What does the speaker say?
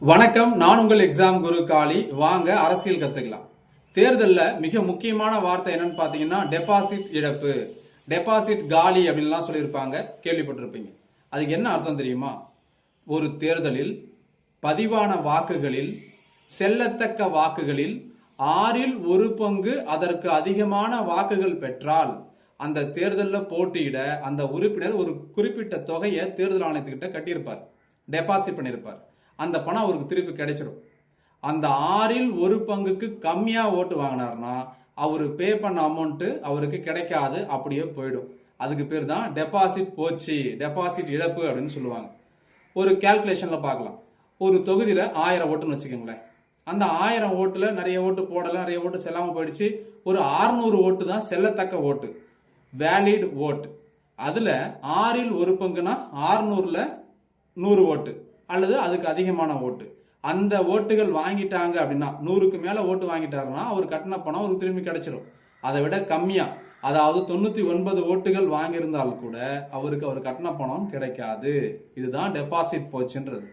வணக்கம் நான் உங்கள் எக்ஸாம் குரு காளி. வாங்க அரசியல் கத்துக்கலாம். தேர்தலில் மிக முக்கியமான வார்த்தை என்னன்னு பாத்தீங்கன்னா டெபாசிட் இழப்பு. டெபாசிட் காலி அப்படின்லாம் சொல்லியிருப்பாங்க. கேள்விப்பட்டிருப்பீங்க. அதுக்கு என்ன அர்த்தம் தெரியுமா? ஒரு தேர்தலில் பதிவான வாக்குகளில் செல்லத்தக்க வாக்குகளில் ஆறில் ஒரு பங்கு அதற்கு அதிகமான வாக்குகள் பெற்றால் அந்த தேர்தலில் போட்டியிட அந்த உறுப்பினர் ஒரு குறிப்பிட்ட தொகையை தேர்தல் ஆணையத்துக்கிட்ட கட்டியிருப்பார். டெபாசிட் பண்ணியிருப்பார். அந்த பணம் அவருக்கு திருப்பி கிடைச்சிடும் அந்த ஆறில் ஒரு பங்குக்கு கம்மியாக ஓட்டு வாங்கினார்னா அவர் பே பண்ண அமௌண்ட்டு அவருக்கு கிடைக்காது அப்படியே போயிடும். அதுக்கு பேர் தான் டெபாசிட் போச்சு டெபாசிட் இழப்பு அப்படின்னு சொல்லுவாங்க. ஒரு கேல்குலேஷனில் பார்க்கலாம். ஒரு தொகுதியில் ஆயிரம் ஓட்டுன்னு வச்சுக்கோங்களேன். அந்த ஆயிரம் ஓட்டில் நிறைய ஓட்டு போடலை நிறைய ஓட்டு செல்லாமல் போயிடுச்சு. ஒரு 600 ஓட்டு தான் செல்லத்தக்க ஓட்டு. வேலிட் ஓட்டு அதில் ஆறில் ஒரு பங்குனா ஆறுநூறுல நூறு ஓட்டு. அல்லது அதுக்கு அதிகமான ஓட்டு. அந்த ஓட்டுகள் வாங்கிட்டாங்க அப்படின்னா நூறுக்கு மேலே ஓட்டு வாங்கிட்டாருன்னா அவர் கட்டின பணம் அவருக்கு திரும்பி கிடைச்சிரும். அதை விட கம்மியாக அதாவது தொண்ணூற்றி ஒன்பது ஓட்டுகள் வாங்கியிருந்தால் கூட அவருக்கு அவர் கட்டின பணம் கிடைக்காது. இதுதான் டெபாசிட் போச்சுன்றது.